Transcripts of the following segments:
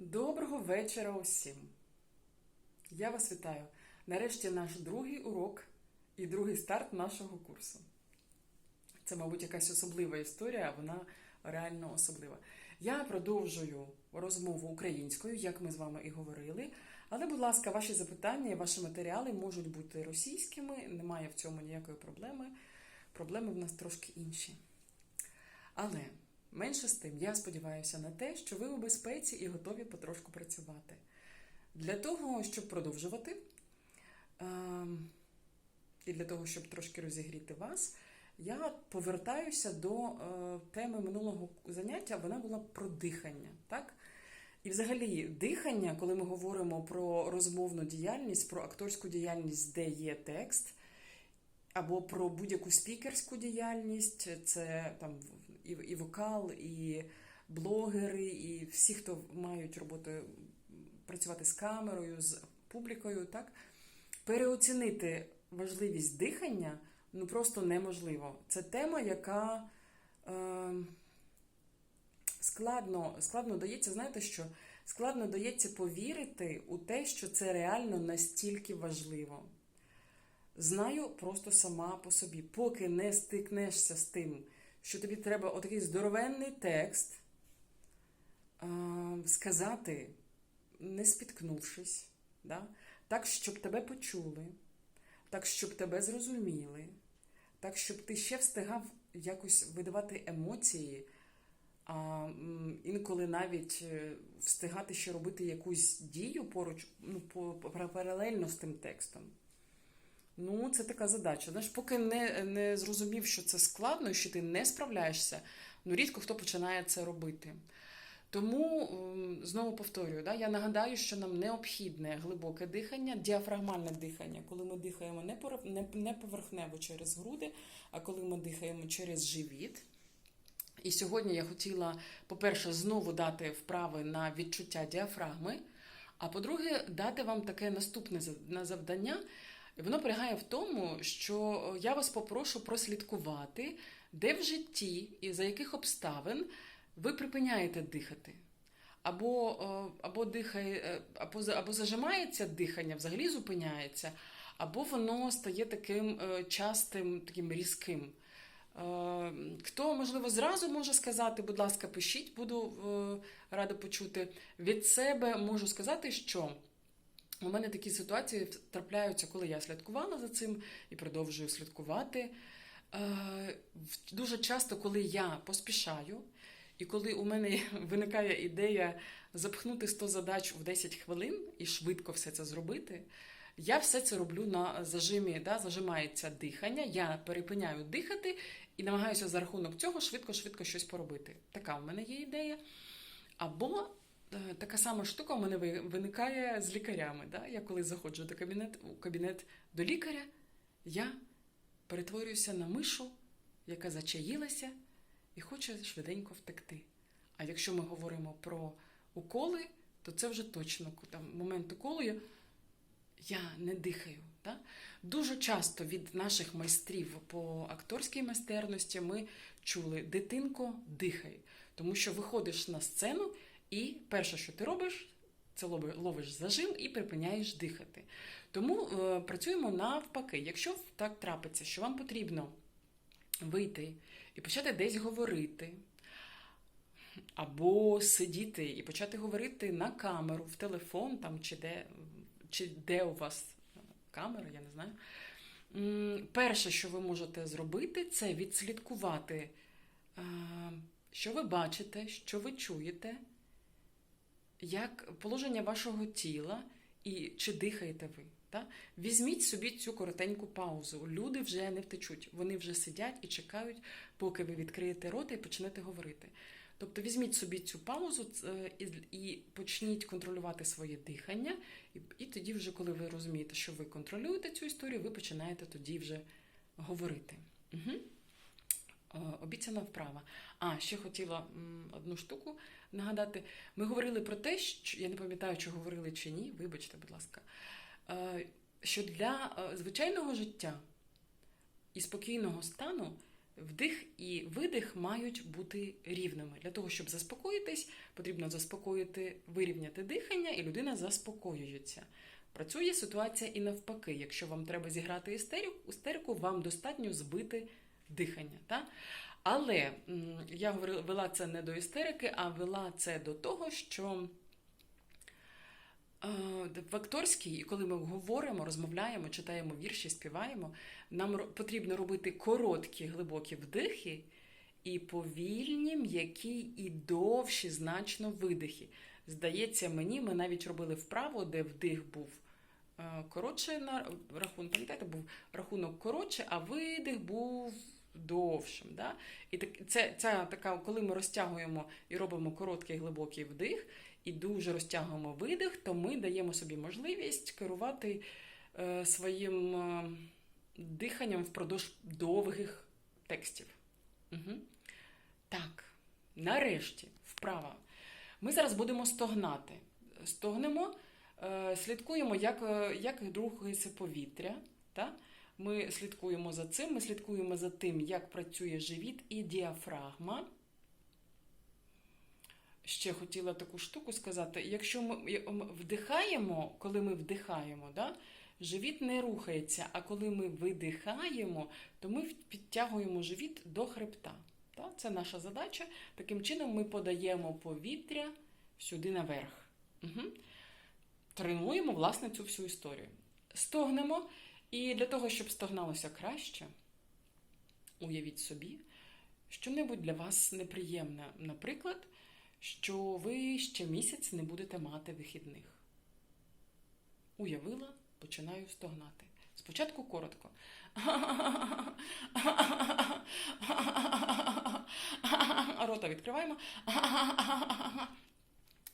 Доброго вечора усім! Я вас вітаю. Нарешті наш другий урок і другий старт нашого курсу. Це, мабуть, якась особлива історія, вона реально особлива. Я продовжую розмову українською, як ми з вами і говорили. Але, будь ласка, ваші запитання і ваші матеріали можуть бути російськими, немає в цьому ніякої проблеми. Проблеми в нас трошки інші. Але менше з тим, я сподіваюся на те, що ви у безпеці і готові потрошку працювати. Для того, щоб продовжувати, ем, і для того, щоб трошки розігріти вас, я повертаюся до е, теми минулого заняття. Вона була про дихання. Так? І взагалі, дихання, коли ми говоримо про розмовну діяльність, про акторську діяльність, де є текст, або про будь-яку спікерську діяльність, це там і, і вокал, і блогери, і всі, хто мають роботу працювати з камерою, з публікою, так переоцінити важливість дихання ну просто неможливо. Це тема, яка е, складно, складно дається, знаєте що? Складно дається повірити у те, що це реально настільки важливо. Знаю просто сама по собі. Поки не стикнешся з тим, що тобі треба отакий здоровенний текст е, сказати, не спіткнувшись, да? так, щоб тебе почули, так, щоб тебе зрозуміли, так, щоб ти ще встигав якось видавати емоції, а інколи навіть е, встигати ще робити якусь дію поруч, ну, паралельно з тим текстом. Ну, це така задача. Знаєш, поки не, не зрозумів, що це складно, що ти не справляєшся, ну рідко хто починає це робити. Тому ем, знову повторюю, да, я нагадаю, що нам необхідне глибоке дихання, діафрагмальне дихання, коли ми дихаємо не поверхнево через груди, а коли ми дихаємо через живіт. І сьогодні я хотіла, по-перше, знову дати вправи на відчуття діафрагми, а по-друге, дати вам таке наступне завдання. Воно полягає в тому, що я вас попрошу прослідкувати, де в житті і за яких обставин ви припиняєте дихати. Або, е, або, дихає, е, або, або зажимається дихання, взагалі зупиняється, або воно стає таким е, частим, таким різким. Е, Хто, можливо, зразу може сказати, будь ласка, пишіть, буду е, рада почути. Від себе можу сказати, що у мене такі ситуації трапляються, коли я слідкувала за цим і продовжую слідкувати. Е, Дуже часто, коли я поспішаю, і коли у мене виникає ідея запхнути 100 задач в 10 хвилин і швидко все це зробити, я все це роблю на зажимі, да, зажимається дихання, я перепиняю дихати і намагаюся за рахунок цього швидко-швидко щось поробити. Така в мене є ідея. Або така сама штука у мене виникає з лікарями. Да? Я коли заходжу до кабінет, у кабінет до лікаря, я перетворююся на мишу, яка зачаїлася і хоче швиденько втекти. А якщо ми говоримо про уколи, то це вже точно там, момент уколу я, я не дихаю. Да? Дуже часто від наших майстрів по акторській майстерності ми чули дитинко, дихай. Тому що виходиш на сцену, і перше, що ти робиш, це ловиш зажим і припиняєш дихати. Тому е, працюємо навпаки. Якщо так трапиться, що вам потрібно вийти і почати десь говорити, або сидіти і почати говорити на камеру, в телефон там, чи, де, чи де у вас камера, я не знаю. Перше, що ви можете зробити, це відслідкувати, е, що ви бачите, що ви чуєте, як положення вашого тіла і чи дихаєте ви. Та? Візьміть собі цю коротеньку паузу. Люди вже не втечуть, вони вже сидять і чекають, поки ви відкриєте рота і почнете говорити. Тобто візьміть собі цю паузу е, і, почніть контролювати своє дихання, і тоді, вже, коли ви розумієте, що ви контролюєте цю історію, ви починаєте тоді вже говорити. Угу. Обіцяна вправа. А, ще хотіла одну штуку нагадати. Ми говорили про те, що я не пам'ятаю, чи говорили чи ні, вибачте, будь ласка, е, що для е, звичайного життя і спокійного стану Вдих і видих мають бути рівними. Для того, щоб заспокоїтись, потрібно заспокоїти, вирівняти дихання, і людина заспокоюється. Працює ситуація і навпаки. Якщо вам треба зіграти істерику вам достатньо збити дихання. Та? Але я говорила, вела це не до істерики, а вела це до того, що е, в акторській, і коли ми говоримо, розмовляємо, читаємо вірші, співаємо, нам потрібно робити короткі глибокі вдихи і повільні, м'які і довші значно видихи. Здається, мені ми навіть робили вправу, де вдих був е, коротше на рахунок, пам'ятаєте, був рахунок коротше, а видих був довшим. Да? І так, це, ця така, коли ми розтягуємо і робимо короткий глибокий вдих, і дуже розтягуємо видих, то ми даємо собі можливість керувати е, своїм е, диханням впродовж довгих текстів. Угу. Так, нарешті, вправа. Ми зараз будемо стогнати. Стогнемо, е, слідкуємо, як, е, як рухається повітря. Та? Ми слідкуємо за цим, ми слідкуємо за тим, як працює живіт і діафрагма. Ще хотіла таку штуку сказати. Якщо ми вдихаємо, коли ми вдихаємо, да, живіт не рухається, а коли ми видихаємо, то ми підтягуємо живіт до хребта. Та? Це наша задача. Таким чином ми подаємо повітря сюди наверх. Угу. Тренуємо, власне, цю всю історію. Стогнемо. І для того, щоб стогналося краще, уявіть собі, що-небудь для вас неприємне. Наприклад, що ви ще місяць не будете мати вихідних. Уявила, починаю стогнати. Спочатку коротко. Рота відкриваємо.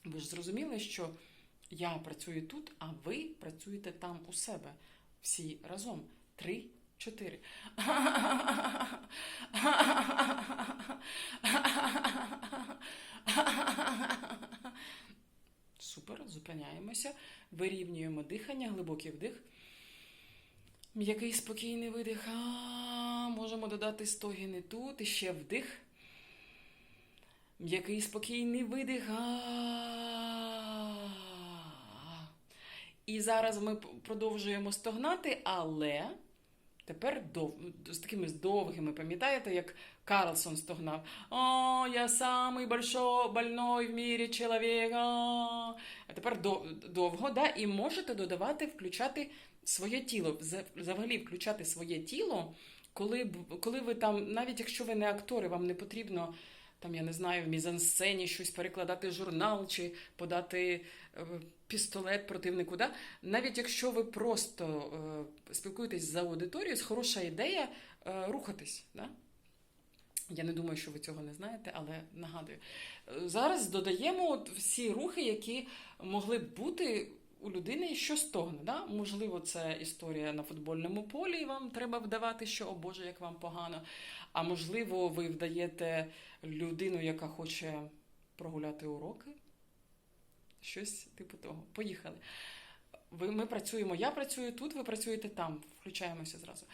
Ви ж зрозуміли, що я працюю тут, а ви працюєте там у себе. Всі разом. Три, чотири. Супер, зупиняємося, вирівнюємо дихання, глибокий вдих. М'який спокійний видих. А, можемо додати стогіни тут. І ще вдих. М'який спокійний видих. А. І зараз ми продовжуємо стогнати, але тепер дов... з такими довгими, пам'ятаєте, як Карлсон стогнав. О, я самий большой, больной в мірі чоловік. А тепер довго, да? і можете додавати, включати своє тіло, Вза- взагалі включати своє тіло, коли, коли ви там, навіть якщо ви не актори, вам не потрібно. Там, я не знаю, в мізансцені щось перекладати журнал чи подати е, пістолет противнику. Да? Навіть якщо ви просто е, спілкуєтесь за аудиторією, хороша ідея е, рухатись. Да? Я не думаю, що ви цього не знаєте, але нагадую. Зараз додаємо всі рухи, які могли б бути у людини, що стогне. Да? Можливо, це історія на футбольному полі, і вам треба вдавати, що о Боже, як вам погано. А можливо, ви вдаєте людину, яка хоче прогуляти уроки. Щось типу того. Поїхали. Ви, ми працюємо, я працюю тут, ви працюєте там. Включаємося зразу.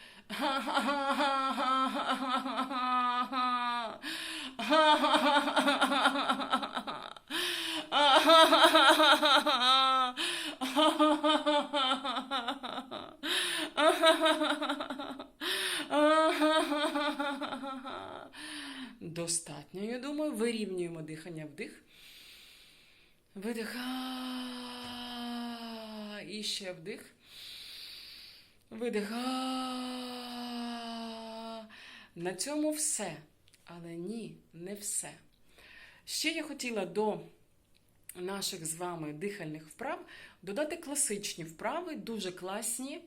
Достатньо, я думаю, вирівнюємо дихання вдих. Видих. І ще вдих. Видих. На цьому все. Але ні, не все. Ще я хотіла до наших з вами дихальних вправ додати класичні вправи, дуже класні.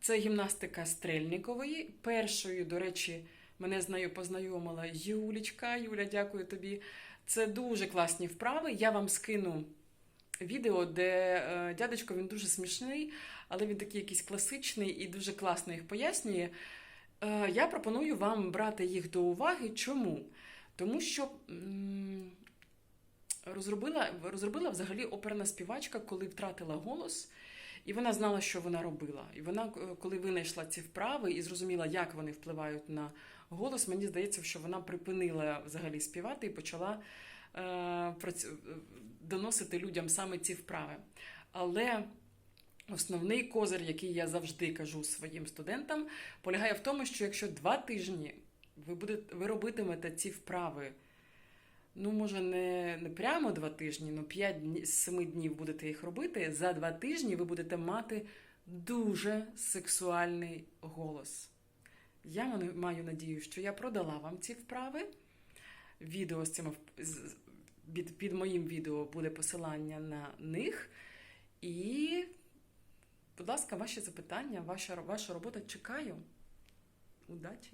Це гімнастика Стрельнікової. Першою, до речі, мене з нею познайомила Юлічка. Юля, дякую тобі. Це дуже класні вправи. Я вам скину відео, де е, дядечко він дуже смішний, але він такий якийсь класичний і дуже класно їх пояснює. Е, я пропоную вам брати їх до уваги. Чому? Тому що розробила, розробила взагалі оперна співачка, коли втратила голос. І вона знала, що вона робила. І вона, е, коли винайшла ці вправи і зрозуміла, як вони впливають на голос, мені здається, що вона припинила взагалі співати і почала е, е, доносити людям саме ці вправи. Але основний козир, який я завжди кажу своїм студентам, полягає в тому, що якщо два тижні ви, будете, ви робитимете ці вправи, ну, може, не, не прямо два тижні, але 5 дні, з 7 днів будете їх робити, за два тижні ви будете мати дуже сексуальний голос. Я маю- надію, що я продала вам ці вправи. Відео з з- під, під моїм відео буде посилання на них. І, будь ласка, ваші запитання, ваша, ваша робота чекаю. Удачі!